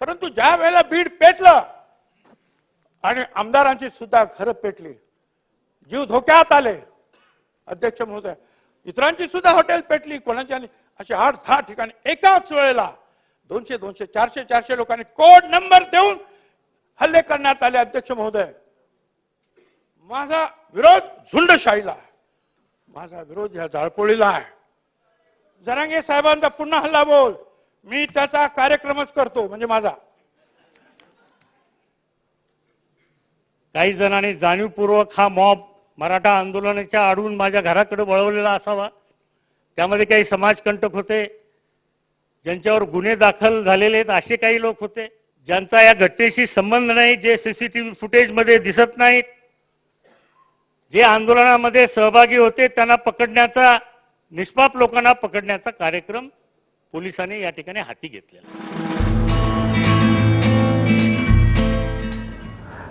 परंतु ज्या वेळेला बीड पेटलं आणि आमदारांची सुद्धा घरं पेटली जीव धोक्यात आले अध्यक्ष महोदय इतरांची सुद्धा हॉटेल पेटली कोणाची आणि असे आठ दहा ठिकाणी एकाच वेळेला दोनशे दोनशे चारशे चारशे लोकांनी कोड नंबर देऊन हल्ले करण्यात आले अध्यक्ष महोदय. माझा विरोध झुंडशाहीला आहे. माझा विरोध ह्या जाळपोळीला आहे. जरांगे साहेबांचा पुन्हा हल्ला बोल. मी त्याचा कार्यक्रमच करतो म्हणजे माझा. काही जणांनी जाणीवपूर्वक हा मॉब मराठा आंदोलनाच्या आडून माझ्या घराकडे वळवलेला असावा. त्यामध्ये काही समाजकंटक होते ज्यांच्यावर गुन्हे दाखल झालेले आहेत असे काही लोक होते ज्यांचा या घटनेशी संबंध नाही जे सीसीटीव्ही फुटेजमध्ये दिसत नाहीत. जे आंदोलनामध्ये सहभागी होते त्यांना पकडण्याचा निष्पाप लोकांना पकडण्याचा कार्यक्रम पोलिसांनी या ठिकाणी हाती घेतलेला.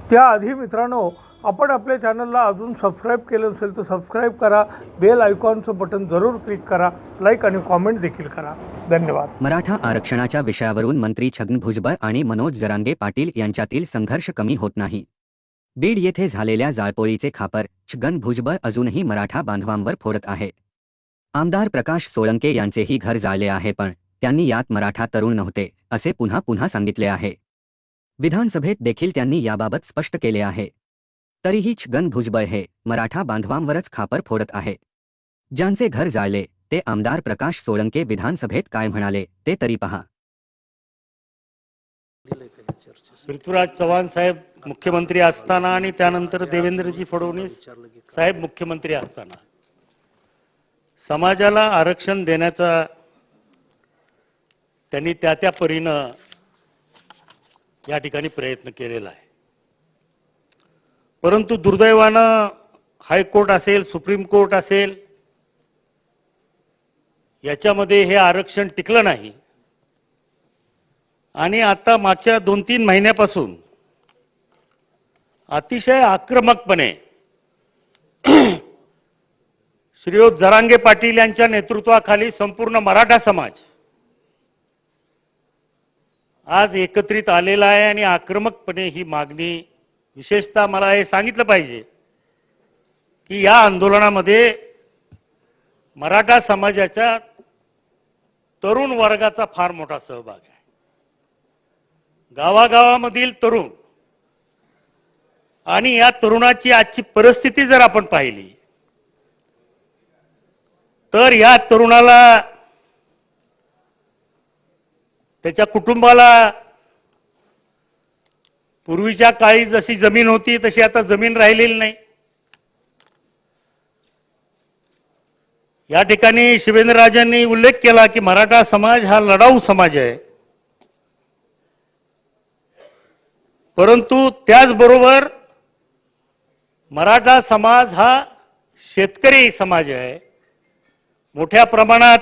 त्याआधी मित्रांनो आपण आपल्या चॅनलला अजून सबस्क्राईब केलं नसेल तर सबस्क्राईब करा बेल आयकॉनचं बटन जरूर क्लिक करा लाईक आणि कॉमेंट देखील करा. धन्यवाद. मराठा आरक्षणाच्या विषयावरून मंत्री छगन भुजबळ आणि मनोज जरांगे पाटील यांच्यातील संघर्ष कमी होत नाही. बीड येथे झालेल्या जाळपोळीचे खापर छगन भुजबळ अजूनही मराठा बांधवांवर फोडत आहे. आमदार प्रकाश सोळंके यांचेही घर जाळले आहे पण त्यांनी यात मराठा तरुण नव्हते असे पुन्हा पुन्हा सांगितले आहे. विधानसभेत देखील त्यांनी याबाबत स्पष्ट केले आहे. तरीही छगन भुजबळ हे मराठा बांधवांवरच खापर फोडत आहे. ज्यांचे घर जाळले ते आमदार प्रकाश सोळंके विधानसभेत काय म्हणाले ते तरी पहा. पृथ्वीराज चव्हाण साहेब मुख्यमंत्री असताना आणि त्यानंतर देवेंद्रजी फडणवीस साहेब मुख्यमंत्री असताना. समाजाला आरक्षण देण्याचा त्यांनी त्या त्या परीनं या ठिकाणी प्रयत्न केलेला आहे. परंतु दुर्दैवानं हायकोर्ट असेल सुप्रीम कोर्ट असेल याच्यामध्ये हे आरक्षण टिकलं नाही. आणि आता मागच्या दोन तीन महिन्यापासून अतिशय आक्रमकपणे श्रीयुत जरांगे पाटील यांच्या नेतृत्वाखाली संपूर्ण मराठा समाज आज एकत्रित आलेला आहे आणि आक्रमकपणे ही मागणी विशेषतः मला हे सांगितलं पाहिजे की या आंदोलनामध्ये मराठा समाजाच्या तरुण वर्गाचा फार मोठा सहभाग आहे. गावागावामधील तरुण आणि या तरुणाची आजची परिस्थिती जर आपण पाहिली तर या तरुणाला त्याच्या कुटुंबाला पूर्वीच्या काळी जशी जमीन होती तशी आता जमीन राहिलेली नाही. या ठिकाणी शिवेंद्रराजांनी उल्लेख केला की मराठा समाज हा लढाऊ समाज आहे. परंतु त्याचबरोबर मराठा समाज हा शेतकरी समाज आहे. मोठ्या प्रमाणात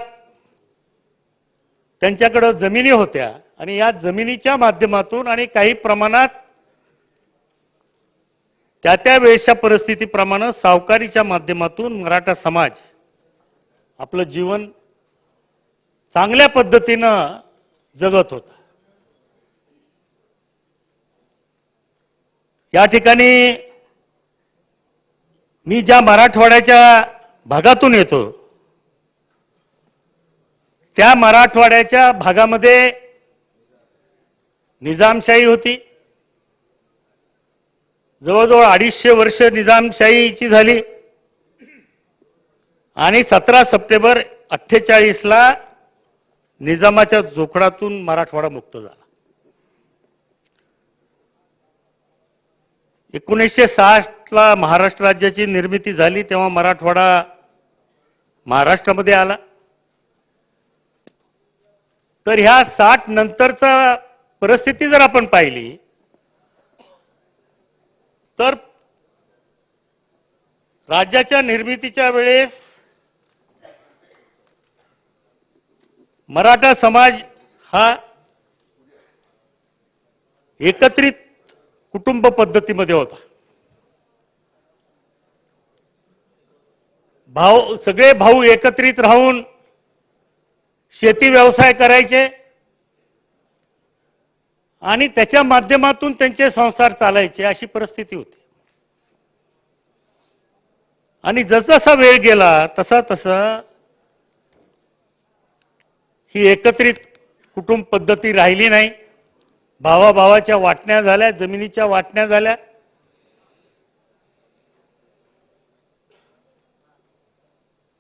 त्यांच्याकडं जमिनी होत्या आणि या जमिनीच्या माध्यमातून आणि काही प्रमाणात त्या त्या वेळेच्या परिस्थितीप्रमाणे सावकारीच्या माध्यमातून मराठा समाज आपलं जीवन चांगल्या पद्धतीनं जगत होता. या ठिकाणी मी ज्या मराठवाड्याच्या भागातून येतो त्या मराठवाड्याच्या भागामध्ये निजामशाही होती. जवळजवळ अडीचशे वर्ष निजामशाहीची झाली. आणि सतरा सप्टेंबर अठ्ठेचाळीसला निजामाच्या जोखडातून मराठवाडा मुक्त झाला. एकोणीसशे साठला महाराष्ट्र राज्याची निर्मिती झाली तेव्हा मराठवाडा महाराष्ट्रामध्ये आला. तर ह्या साठ नंतरचा परिस्थिती जर आपण पाहिली तर राज्याच्या निर्मितीच्या वेळेस मराठा समाज हा एकत्रित कुटुंब पद्धतीमध्ये होता. भाऊ सगळे भाऊ एकत्रित राहून शेती व्यवसाय करायचे. आणि त्याच्या माध्यमातून त्यांचे संसार चालायचे अशी परिस्थिती होती. आणि जसजसा वेळ गेला तसा तसा ही एकत्रित कुटुंब पद्धती राहिली नाही. भावाभावाच्या वाटण्या झाल्या जमिनीच्या वाटण्या झाल्या.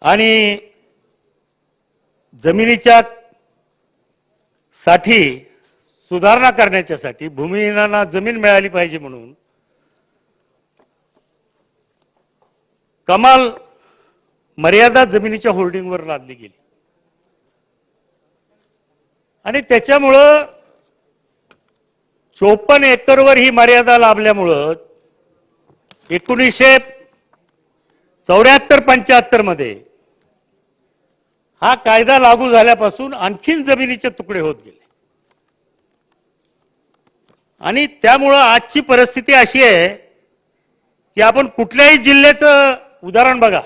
आणि जमिनीच्या साठी सुधारणा करण्याच्यासाठी भूमिहीनांना जमीन मिळाली पाहिजे म्हणून कमाल मर्यादा जमिनीच्या होल्डिंगवर लादली गेली. आणि त्याच्यामुळं चोपन्न एकरवर ही मर्यादा लाभल्यामुळं एकोणीसशे चौऱ्याहत्तर पंच्याहत्तरमध्ये हा कायदा लागू झाल्यापासून आणखीन जमिनीचे तुकडे होत गेले. आणि त्यामुळं आजची परिस्थिती अशी आहे की आपण कुठल्याही जिल्ह्याचं उदाहरण बघा.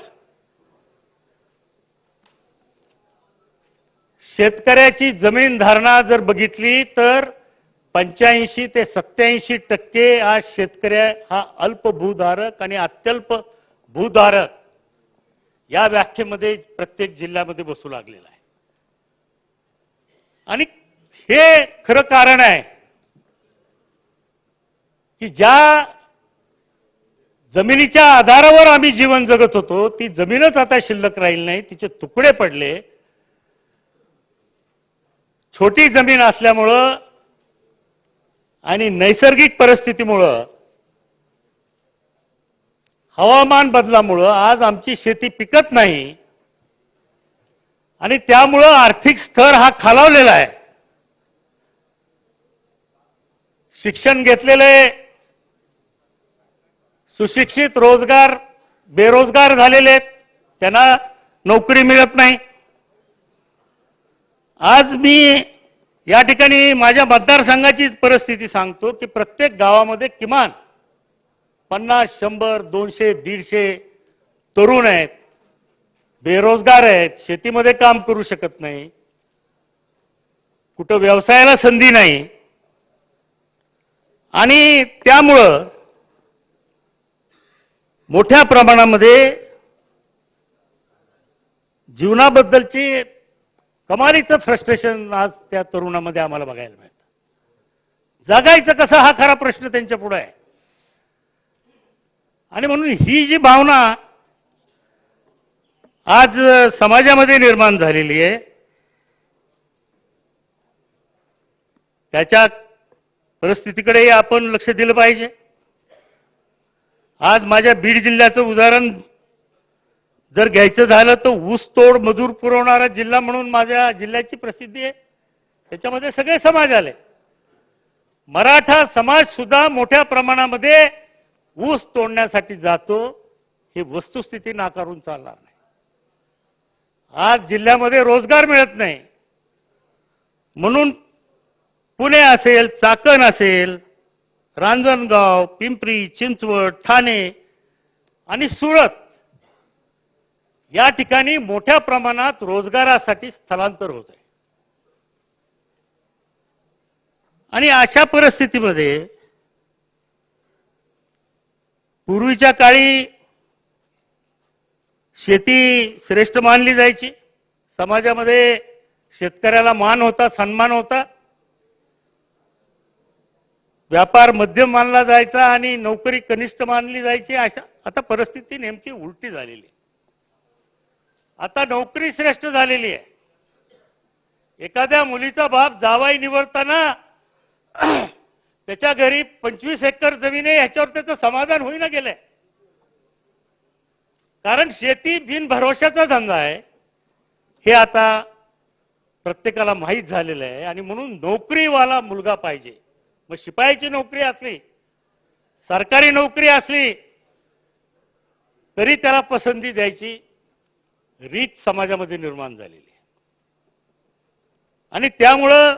शेतकऱ्याची जमीन धारणा जर बघितली तर पंच्याऐंशी ते सत्याऐंशी टक्के आज शेतकऱ्या हा अल्प भूधारक आणि अत्यल्प भूधारक या व्याख्येमध्ये प्रत्येक जिल्ह्यामध्ये बसू लागलेला आहे. आणि हे खरं कारण आहे की ज्या जमिनीच्या आधारावर आम्ही जीवन जगत होतो ती जमीनच आता शिल्लक राहील नाही तिचे तुकडे पडले. छोटी जमीन असल्यामुळं आणि नैसर्गिक परिस्थितीमुळं हवामान बदलामुळं आज आमची शेती पिकत नाही. आणि त्यामुळं आर्थिक स्तर हा खालावलेला आहे. शिक्षण घेतलेले सुशिक्षित रोजगार बेरोजगार झालेले आहेत. त्यांना नोकरी मिळत नाही. आज मी या ठिकाणी माझ्या मतदारसंघाचीच परिस्थिती सांगतो की प्रत्येक गावामध्ये किमान पन्नास शंभर दोनशे दीडशे तरुण आहेत बेरोजगार आहेत शेतीमध्ये काम करू शकत नाही कुठं व्यवसायाला संधी नाही. आणि त्यामुळं मोठ्या प्रमाणामध्ये जीवनाबद्दलची कमालीचं फ्रस्ट्रेशन आज त्या तरुणामध्ये आम्हाला बघायला मिळतं. जगायचं कसं हा खरा प्रश्न त्यांच्या पुढे आहे? आणि म्हणून ही जी भावना आज समाजामध्ये निर्माण झालेली आहे त्याच्या परिस्थितीकडे आपण लक्ष दिलं पाहिजे. आज माझ्या बीड जिल्ह्याचं उदाहरण जर घ्यायचं झालं तर ऊसतोड मजूर पुरवणारा जिल्हा म्हणून माझ्या जिल्ह्याची प्रसिद्धी आहे. त्याच्यामध्ये सगळे समाज आले. मराठा समाज सुद्धा मोठ्या प्रमाणामध्ये ऊस तोडण्यासाठी जातो ही वस्तुस्थिती नाकारून चालणार नाही. आज जिल्ह्यामध्ये रोजगार मिळत नाही. म्हणून पुणे असेल चाकण असेल रांजणगाव पिंपरी चिंचवड ठाणे आणि सुरत या ठिकाणी मोठ्या प्रमाणात रोजगारासाठी स्थलांतर होत आहे. आणि अशा परिस्थितीमध्ये पूर्वीच्या काळी शेती श्रेष्ठ मानली जायची. समाजामध्ये शेतकऱ्याला मान होता सन्मान होता. व्यापार मध्यम मानला जायचा आणि नोकरी कनिष्ठ मानली जायची अशा. आता परिस्थिती नेमकी उलटी झालेली आहे. आता नोकरी श्रेष्ठ झालेली आहे. एखाद्या मुलीचा बाप जावाई निवडताना त्याच्या घरी पंचवीस एकर जमीन आहे ह्याच्यावर त्याचं समाधान होईना गेलंय. कारण शेती बिनभरवशाचा धंदा आहे. हे आता प्रत्येकाला माहीत झालेलं आहे आणि म्हणून नोकरीवाला मुलगा पाहिजे. मग शिपायाची नोकरी असली सरकारी नोकरी असली तरी त्याला पसंती द्यायची रीत समाजामध्ये निर्माण झालेली आहे. आणि त्यामुळं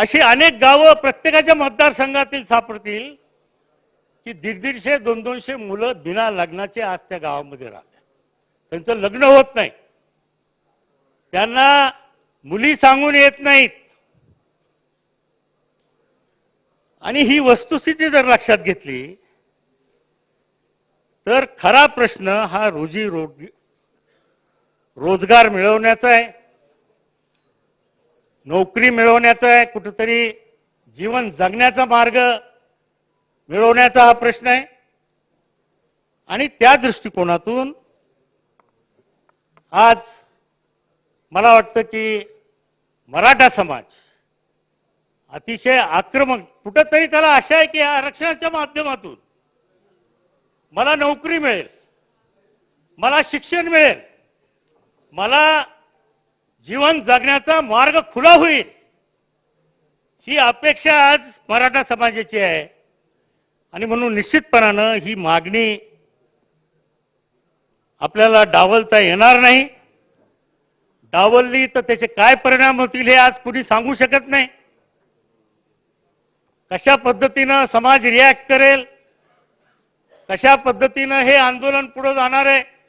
अशी अनेक गावं प्रत्येकाच्या मतदारसंघातील सापडतील की दीड दीडशे दोन दोनशे मुलं बिना लग्नाचे आज त्या गावामध्ये राहतात. त्यांचं लग्न होत नाही. त्यांना मुली सांगून येत नाहीत. आणि ही वस्तुस्थिती जर लक्षात घेतली तर खरा प्रश्न हा रोजी रोजगार मिळवण्याचा आहे. नोकरी मिळवण्याचा आहे कुठंतरी जीवन जगण्याचा मार्ग मिळवण्याचा हा प्रश्न आहे. आणि त्या दृष्टिकोनातून आज मला वाटतं की मराठा समाज अतिशय आक्रमक कुठंतरी त्याला आशा आहे की आरक्षणाच्या माध्यमातून मला नोकरी मिळेल मला शिक्षण मिळेल मला जीवन जगण्याचा मार्ग खुला होईल. ही अपेक्षा आज मराठा समाजाची आहे. आणि म्हणून निश्चितपणानं ही मागणी आपल्याला डावलता येणार नाही. डावलली तर त्याचे काय परिणाम होतील हे आज कुणी सांगू शकत नाही. कशा पद्धतीनं समाज रिॲक्ट करेल? कशा पद्धतीनं हे आंदोलन पुढे जाणार आहे?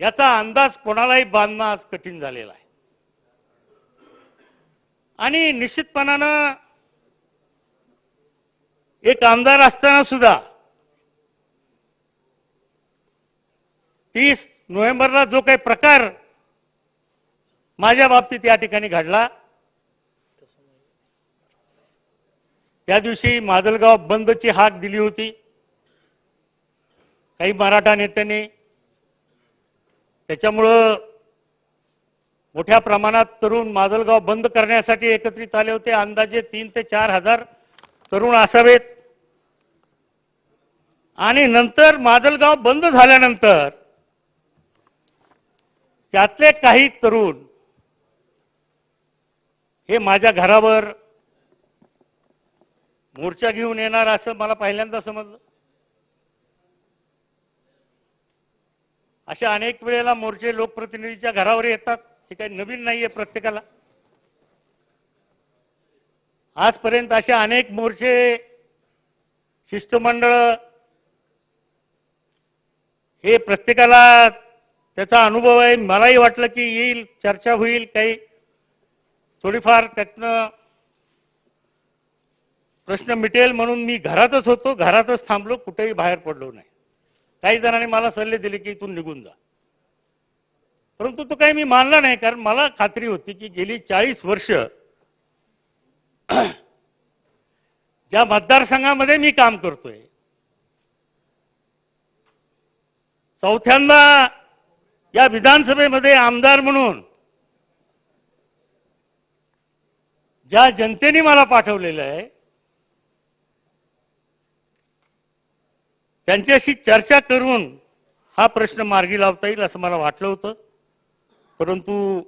याचा अंदाज कोणालाही बांधणं आज कठीण झालेला आहे. आणि निश्चितपणानं एक आमदार असताना सुद्धा तीस नोव्हेंबरला जो काही प्रकार माझ्या बाबतीत या ठिकाणी घडला त्या दिवशी माजलगाव बंदची हाक दिली होती. काही मराठा नेत्यांनी त्याच्यामुळं मोठ्या प्रमाणात तरुण माजलगाव बंद करण्यासाठी एकत्रित आले होते. अंदाजे तीन ते चार हजार तरुण असावेत. आणि नंतर माजलगाव बंद झाल्यानंतर त्यातले काही तरुण हे माझ्या घरावर मोर्चा घेऊन येणार असं मला पहिल्यांदा समजलं. अशा अनेक वेळेला मोर्चे लोकप्रतिनिधीच्या घरावर येतात. हे काही नवीन नाहीये प्रत्येकाला. आजपर्यंत अशा अनेक मोर्चे शिष्टमंडळ हे प्रत्येकाला त्याचा अनुभव आहे. मलाही वाटलं की येईल चर्चा होईल काही थोडीफार त्यातनं प्रश्न मिटेल म्हणून मी घरातच होतो. घरातच थांबलो कुठेही बाहेर पडलो नाही. काही जणांनी मला सल्ले दिले की इथून निघून जा. परंतु तो काही मी मानला नाही कारण मला खात्री होती की गेली चाळीस वर्ष ज्या मतदारसंघामध्ये मी काम करतोय चौथ्यांदा या विधानसभेमध्ये आमदार म्हणून ज्या जनतेने मला पाठवलेलं आहे त्यांच्याशी चर्चा करून हा प्रश्न मार्गी लावता येईल असं मला वाटलं होतं. परंतु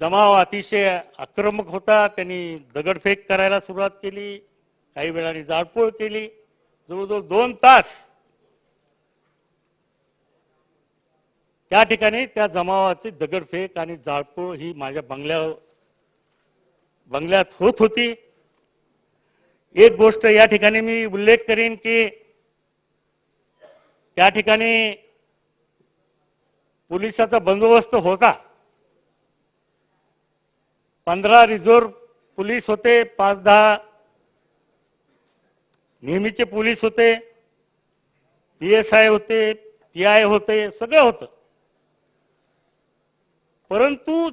जमाव अतिशय आक्रमक होता. त्यांनी दगडफेक करायला सुरुवात केली. काही वेळाने जाळपोळ केली. जवळजवळ दोन तास त्या ठिकाणी त्या जमावाची दगडफेक आणि जाळपोळ ही माझ्या बंगल्या बंगल्यात होत होती. एक गोष्ट या ठिकाणी मी उल्लेख करीन की त्या ठिकाणी पोलिसाचा बंदोबस्त होता. पंधरा रिझर्व पोलीस होते पाच दहा नेहमीचे पोलीस होते पी एस आय होते पी आय होते सगळं होतं. परंतु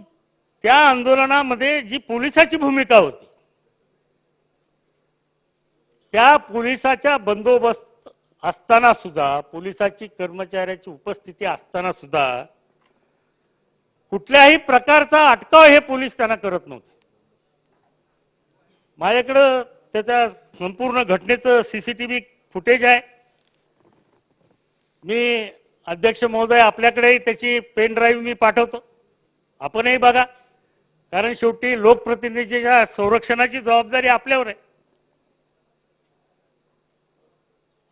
त्या आंदोलनामध्ये जी पोलिसाची भूमिका होती त्या पोलिसाच्या बंदोबस्त असताना सुद्धा पोलिसाची कर्मचाऱ्याची उपस्थिती असताना सुद्धा कुठल्याही प्रकारचा अटकाव हे पोलीस त्यांना करत नव्हते. माझ्याकडं त्याच्या संपूर्ण घटनेचं सीसीटीव्ही फुटेज आहे. मी अध्यक्ष महोदय आपल्याकडेही त्याची पेन ड्राईव्ह मी पाठवतो. आपणही बघा. कारण शेवटी लोकप्रतिनिधीच्या संरक्षणाची जबाबदारी आपल्यावर आहे.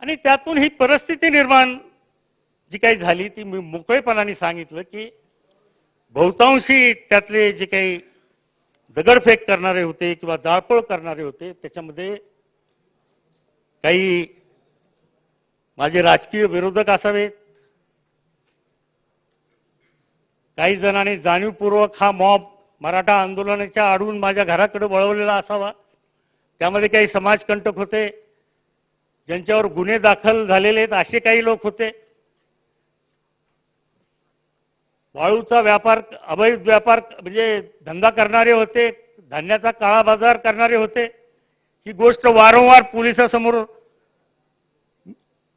आणि त्यातून ही परिस्थिती निर्माण जी काही झाली ती मी मोकळेपणाने सांगितलं की बहुतांशी त्यातले जे काही दगडफेक करणारे होते किंवा जाळपोळ करणारे होते त्याच्यामध्ये काही माझे राजकीय विरोधक असावेत. काही जणांनी जाणीवपूर्वक हा मॉब मराठा आंदोलनाच्या आडून माझ्या घराकडे वळवलेला असावा. त्यामध्ये काही समाजकंटक होते. ज्यांच्यावर गुन्हे दाखल झालेले आहेत असे काही लोक होते. वाळूचा व्यापार अवैध व्यापार म्हणजे धंदा करणारे होते धान्याचा काळा बाजार करणारे होते. ही गोष्ट वारंवार पोलिसासमोर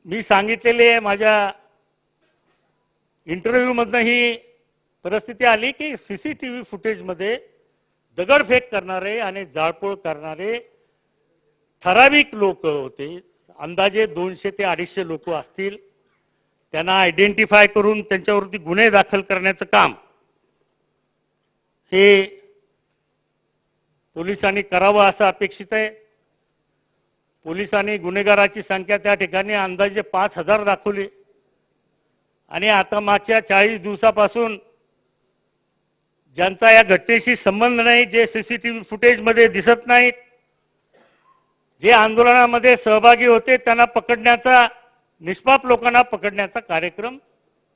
मी सांगितलेली आहे. माझ्या इंटरव्ह्यूमधनं ही परिस्थिती आली की सी सी टी व्ही फुटेजमध्ये दगडफेक करणारे आणि जाळपोळ करणारे ठराविक लोक होते. अंदाजे दोनशे ते अडीचशे लोक असतील. त्यांना आयडेंटिफाय करून त्यांच्यावरती गुन्हे दाखल करण्याचं काम हे पोलिसांनी करावं असं अपेक्षित आहे. पोलिसांनी गुन्हेगाराची संख्या त्या ठिकाणी अंदाजे पाच हजार दाखवली. आणि आता मागच्या चाळीस दिवसापासून ज्यांचा या घटनेशी संबंध नाही जे सीसीटीव्ही फुटेजमध्ये दिसत नाहीत जे आंदोलनामध्ये सहभागी होते त्यांना पकडण्याचा निष्पाप लोकांना पकडण्याचा कार्यक्रम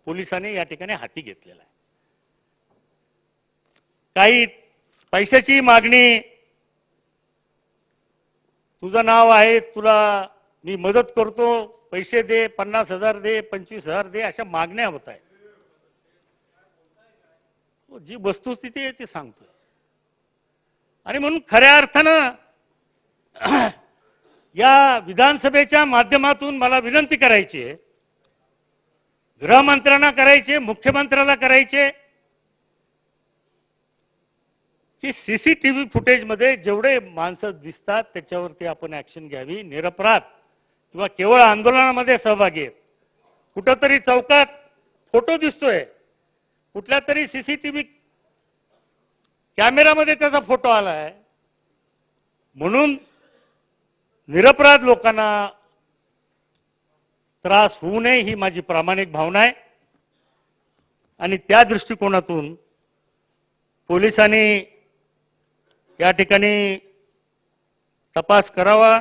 पोलिसांनी या ठिकाणी हाती घेतलेला आहे. काही पैशाची मागणी तुझं नाव आहे तुला मी मदत करतो पैसे दे पन्नास हजार दे पंचवीस हजार दे अशा मागण्या होत आहेत. जी वस्तुस्थिती आहे ती सांगतोय. आणि म्हणून खऱ्या अर्थानं या विधानसभेच्या माध्यमातून मला विनंती करायची आहे. गृहमंत्र्यांना करायचे मुख्यमंत्र्याला करायचे की सीसीटीव्ही फुटेजमध्ये जेवढे माणसं दिसतात त्याच्यावरती आपण ऍक्शन घ्यावी निरपराध किंवा केवळ आंदोलनामध्ये सहभागी आहेत. कुठंतरी चौकात फोटो दिसतोय. कुठल्या तरी सीसीटीव्ही कॅमेरामध्ये त्याचा फोटो आलाय. म्हणून निरपराध लोकांना त्रास होऊ नये ही माझी प्रामाणिक भावना आहे. आणि त्या दृष्टिकोनातून पोलिसांनी या ठिकाणी तपास करावा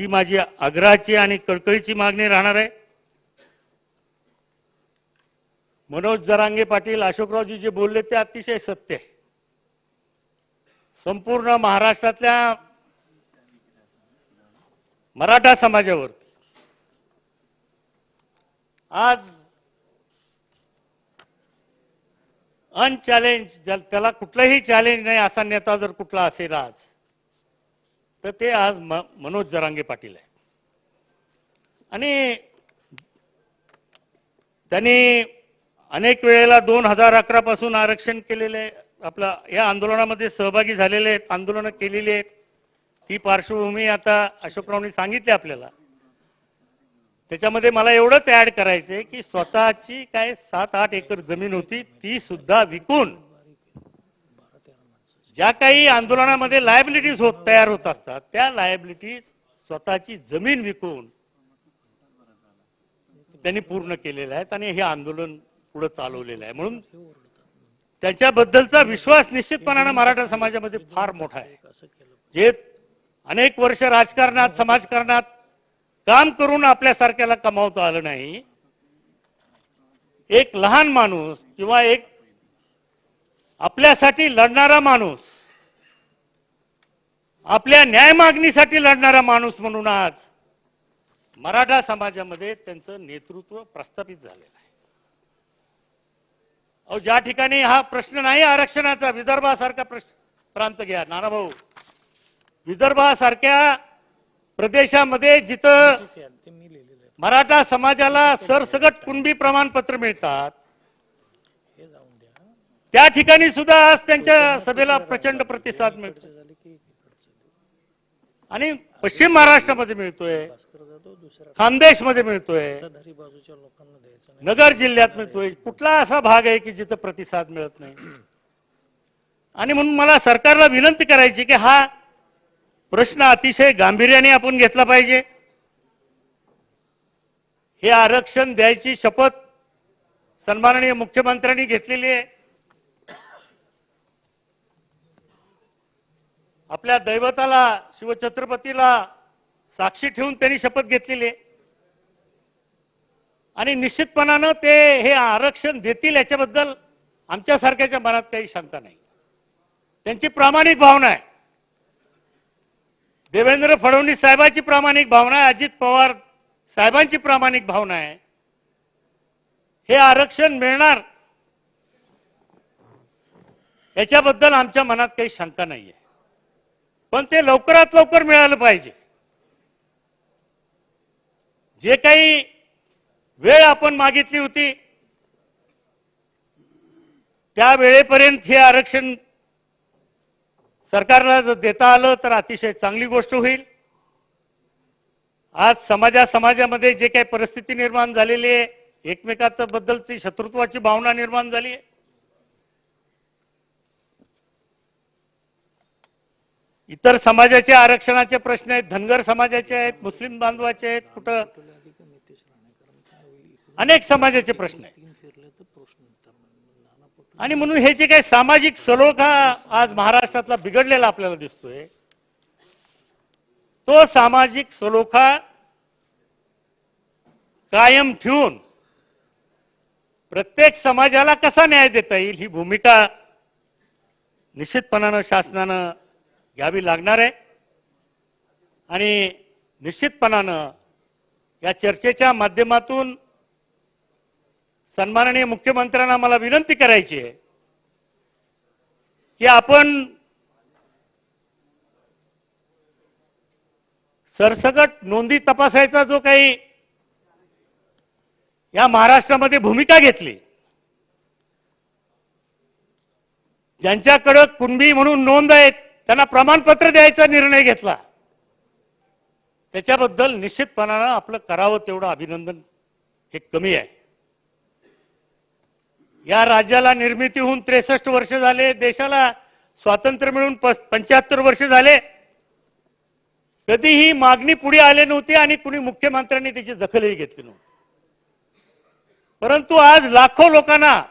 ही माझी आग्रहाची आणि कळकळीची मागणी राहणार आहे. मनोज जरांगे पाटील अशोकरावजी जे बोलले ते अतिशय सत्य आहे. संपूर्ण महाराष्ट्रातल्या मराठा समाजावरती आज अनचॅलेंज त्याला कुठलंही चॅलेंज नाही असा नेता जर कुठला असेल आज तर ते आज म- मनोज जरांगे पाटील आहे आणि त्यांनी अनेक वेळेला दोन हजार अकरा पासून आरक्षण केलेले आहे. आपलं या आंदोलनामध्ये सहभागी झालेले आहेत आंदोलनं केलेली आहेत ती पार्श्वभूमी आता अशोकरावनी सांगितली आपल्याला. त्याच्यामध्ये मला एवढंच ऍड करायचंय की स्वतःची काय सात आठ एकर जमीन होती ती सुद्धा विकून ज्या काही आंदोलनामध्ये लायबिलिटीज होत तयार होत असतात त्या लायबिलिटीज स्वतःची जमीन विकून त्यांनी पूर्ण केलेल्या आहेत आणि हे आंदोलन पुढे चालवलेलं आहे. म्हणून त्याच्याबद्दलचा विश्वास निश्चितपणानं मराठा समाजामध्ये फार मोठा आहे. जे अनेक वर्ष राजकारणात समाजकारणात काम करून आपल्यासारख्याला कमावता आलं नाही. एक लहान माणूस किंवा एक आपल्यासाठी लढणारा माणूस आपल्या न्याय मागणीसाठी लढणारा माणूस म्हणून आज मराठा समाजामध्ये त्यांचं नेतृत्व प्रस्थापित झालेलं आहे. अहो ज्या ठिकाणी हा प्रश्न नाही आरक्षणाचा विदर्भासारखा प्रश्न प्रांत घ्या. नाना भाऊ विदर्भासारख्या प्रदेशामध्ये जिथं मराठा समाजाला सरसगट कुणबी प्रमाणपत्र मिळतात त्या ठिकाणी सुद्धा आज त्यांच्या सभेला प्रचंड प्रतिसाद मिळतो आणि पश्चिम महाराष्ट्रामध्ये मिळतोय खानदेशमध्ये मिळतोय नगर जिल्ह्यात मिळतोय. कुठला असा भाग आहे की जिथं प्रतिसाद मिळत नाही? आणि म्हणून मला सरकारला विनंती करायची की हा प्रश्न अतिशय गांभीर्याने आपण घेतला पाहिजे. हे आरक्षण द्यायची शपथ सन्माननीय मुख्यमंत्र्यांनी घेतलेली आहे. आपल्या दैवताला शिवछत्रपतीला साक्षी ठेवून त्यांनी शपथ घेतलेली आहे. आणि निश्चितपणानं ते हे आरक्षण देतील याच्याबद्दल आमच्यासारख्याच्या मनात काही शंका नाही. त्यांची प्रामाणिक भावना आहे. देवेंद्र फडणवीस साहेबांची प्रामाणिक भावना आहे अजित पवार साहेबांची प्रामाणिक भावना आहे. हे आरक्षण मिळणार? याच्याबद्दल आमच्या मनात काही शंका नाहीये. पण ते लवकरात लवकर मिळालं पाहिजे. जे काही वेळ आपण मागितली होती त्या वेळेपर्यंत हे आरक्षण सरकारला जर देता आलं तर अतिशय चांगली गोष्ट होईल. आज समाजा समाजामध्ये जे काही परिस्थिती निर्माण झालेली आहे एकमेकाच्या बद्दलची शत्रुत्वाची भावना निर्माण झाली आहे. इतर समाजाचे आरक्षणाचे प्रश्न आहेत धनगर समाजाचे आहेत मुस्लिम बांधवाचे आहेत कुठं? अनेक समाजाचे प्रश्न आहेत. आणि म्हणून हे जे काही सामाजिक सलोखा आज महाराष्ट्रातला बिघडलेला आपल्याला दिसतोय तो सामाजिक सलोखा कायम ठेवून प्रत्येक समाजाला कसा न्याय देता येईल ही भूमिका निश्चितपणानं शासनानं घ्यावी लागणार आहे. आणि निश्चितपणानं या चर्चेच्या माध्यमातून सन्माननीय मुख्यमंत्र्यांना मला विनंती करायची आहे की आपण सरसकट नोंदी तपासायचा जो काही या महाराष्ट्रामध्ये भूमिका घेतली ज्यांच्याकडं कुणबी म्हणून नोंद आहेत त्यांना प्रमाणपत्र द्यायचा निर्णय घेतला त्याच्याबद्दल निश्चितपणानं आपलं करावं तेवढं अभिनंदन हे कमी आहे. या राज्याला निर्मिती होऊन त्रेसष्ट वर्ष झाले देशाला स्वातंत्र्य मिळून पंच्याहत्तर वर्ष झाले. कधीही मागणी पुढे आली नव्हती आणि कुणी मुख्यमंत्र्यांनी त्याची दखलही घेतली नव्हती. परंतु आज लाखो लोकांना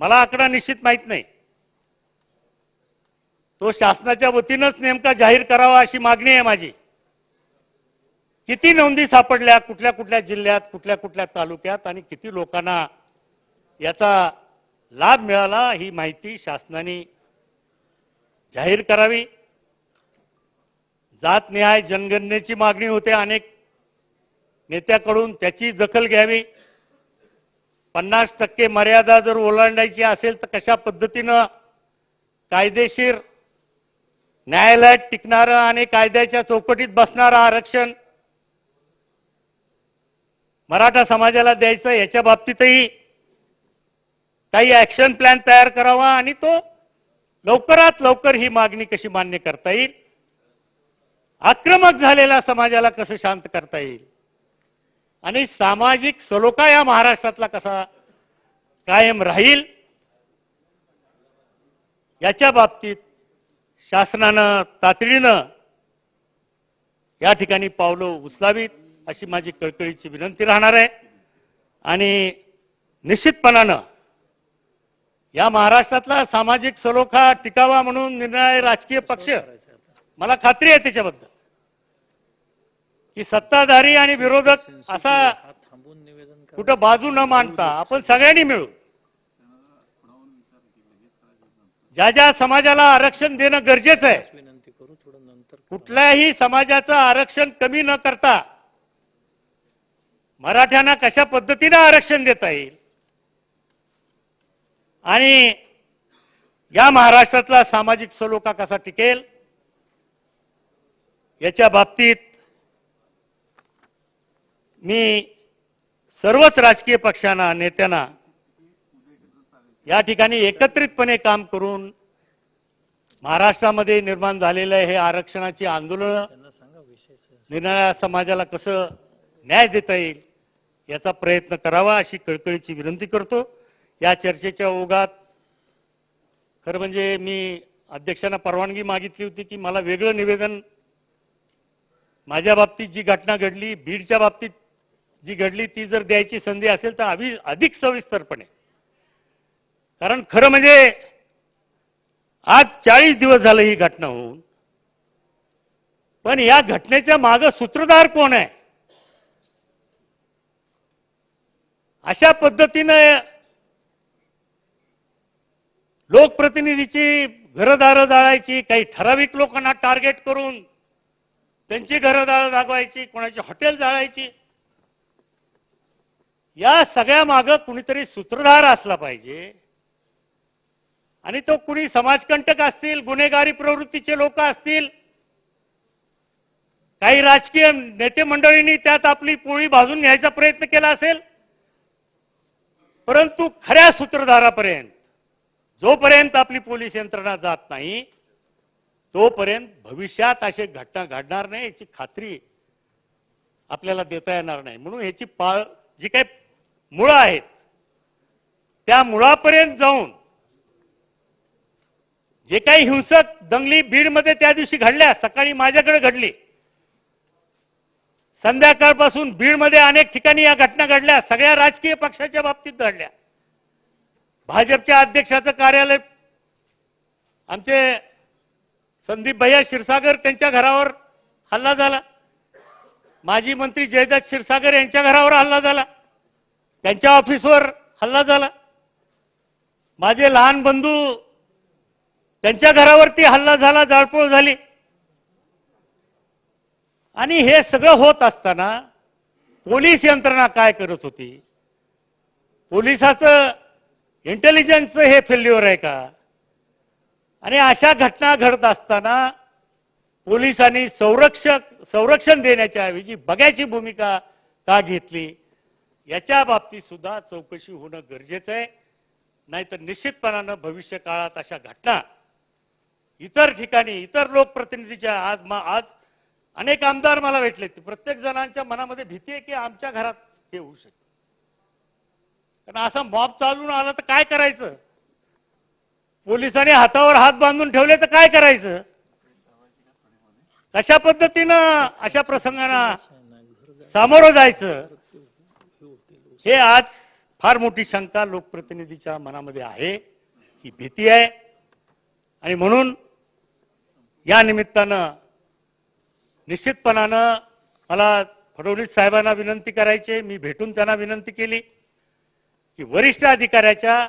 मला आकडा निश्चित माहीत नाही. तो शासनाच्या वतीनंच नेमका जाहीर करावा अशी मागणी आहे माझी. किती नोंदी सापडल्या कुठल्या कुठल्या जिल्ह्यात कुठल्या कुठल्या तालुक्यात आणि किती लोकांना याचा लाभ मिळाला ही माहिती शासनाने जाहीर करावी. जातनिहाय जनगणनेची मागणी होते. अनेक नेत्याकडून त्याची दखल घ्यावी. पन्नास टक्के मर्यादा जर ओलांडायची असेल तर कशा पद्धतीनं कायदेशीर न्यायालयात टिकणारं आणि कायद्याच्या चौकटीत बसणारं आरक्षण मराठा समाजाला द्यायचं याच्या बाबतीतही काही ऍक्शन प्लॅन तयार करावा आणि तो लवकरात लवकर ही मागणी कशी मान्य करता येईल? आक्रमक झालेल्या समाजाला कसं शांत करता येईल? आणि सामाजिक सलोखा या महाराष्ट्रातला कसा कायम राहील? याच्या बाबतीत शासनानं तातडीनं या ठिकाणी पावलं उचलावीत अशी माझी कळकळीची विनंती राहणार आहे. आणि निश्चितपणानं या महाराष्ट्रातला सामाजिक सलोखा टिकावा म्हणून निर्णय राजकीय पक्ष. मला खात्री आहे त्याच्याबद्दल. की सत्ताधारी आणि विरोधक असा कुठं बाजू न मांडता आपण सगळ्यांनी मिळू ज्या ज्या समाजाला आरक्षण देणं गरजेचं आहे कुठल्याही समाजाचं आरक्षण कमी न करता मराठ्यांना कशा पद्धतीनं आरक्षण देता येईल? आणि या महाराष्ट्रातला सामाजिक सलोखा कसा टिकेल याच्या बाबतीत मी सर्वच राजकीय पक्षांना नेत्यांना या ठिकाणी एकत्रितपणे काम करून महाराष्ट्रामध्ये निर्माण झालेलं हे आरक्षणाची आंदोलन निर्णया समाजाला कसं न्याय देता येईल याचा प्रयत्न करावा अशी कळकळीची विनंती करतो. या चर्चेच्या ओघात खरं म्हणजे मी अध्यक्षांना परवानगी मागितली होती की मला वेगळं निवेदन माझ्या बाबतीत जी घटना घडली बीडच्या बाबतीत जी घडली ती जर द्यायची संधी असेल तर आम्ही अधिक सविस्तरपणे. कारण खरं म्हणजे आज चाळीस दिवस झालं ही घटना होऊन. पण या घटनेच्या माग सूत्रधार कोण आहे? अशा पद्धतीनं लोकप्रतिनिधीची घरदारं जाळायची काही ठराविक लोकांना टार्गेट करून त्यांची घरदारं दाखवायची कोणाची हॉटेल जाळायची. या सगळ्या माग कुणीतरी सूत्रधार असला पाहिजे. आणि तो कुणी समाजकंटक असतील गुन्हेगारी प्रवृत्तीचे लोक असतील काही राजकीय नेते मंडळींनी त्यात आपली पोळी भाजून घ्यायचा प्रयत्न केला असेल परंतु खऱ्या सूत्रधारापर्यंत जोपर्यंत आपली पोलीस यंत्रणा जात नाही तोपर्यंत भविष्यात असे घटना घडणार नाही याची खात्री आपल्याला देता येणार नाही. म्हणून ह्याची पाळ जी काही मुळं आहेत त्या मुळापर्यंत जाऊन जे काही हिंसक दंगली बीडमध्ये त्या दिवशी घडल्या सकाळी माझ्याकडे घडली संध्याकाळपासून बीडमध्ये अनेक ठिकाणी या घटना घडल्या सगळ्या राजकीय पक्षाच्या बाबतीत घडल्या. भाजपच्या अध्यक्षाचं कार्यालय. आमचे संदीप भैया क्षीरसागर त्यांच्या घरावर हल्ला झाला. माजी मंत्री जयदत्त क्षीरसागर यांच्या घरावर हल्ला झाला. त्यांच्या ऑफिसवर हल्ला झाला. माझे लहान बंधू त्यांच्या घरावरती हल्ला झाला जाळपोळ झाली. आणि हे सगळं होत असताना पोलीस यंत्रणा काय करत होती? पोलिसाचं इंटेलिजन्सचं हे फेल्युअर आहे का? आणि अशा घटना घडत असताना पोलिसांनी संरक्षक संरक्षण देण्याच्या ऐवजी बघायची भूमिका का घेतली? याच्या बाबतीत सुद्धा चौकशी होणं गरजेचं आहे. नाहीतर निश्चितपणानं भविष्य काळात अशा घटना इतर ठिकाणी इतर लोकप्रतिनिधीच्या आज मा आज अनेक आमदार मला भेटलेत. प्रत्येक जणांच्या मनामध्ये भीती आहे की आमच्या घरात हे होऊ शकते. कारण असा मॉब चालून आला तर काय करायचं? पोलिसांनी हातावर हात बांधून ठेवले तर काय करायचं? कशा पद्धतीनं अशा प्रसंगांना सामोरं जायचं? हे आज फार मोठी शंका लोकप्रतिनिधीच्या मनामध्ये आहे. ही भीती आहे. आणि म्हणून या निमित्तानं निश्चितपणानं मला फडणवीस साहेबांना विनंती करायची मी भेटून त्यांना विनंती केली. की वरिष्ठ अधिकाऱ्याच्या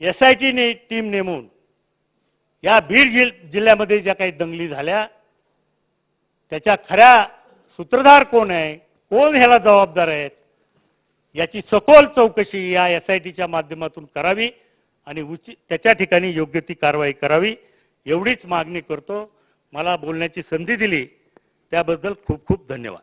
एस आय टी टीम नेमून या बीड जिल जिल्ह्यामध्ये ज्या काही दंगली झाल्या त्याच्या खऱ्या सूत्रधार कोण आहे कोण ह्याला जबाबदार आहेत याची सखोल चौकशी या एस आय टीच्या माध्यमातून करावी आणि उचित त्याच्या ठिकाणी योग्य ती कारवाई करावी एवढीच मागणी करतो. मला बोलण्याची संधी दिली. त्याबद्दल खूप खूप धन्यवाद.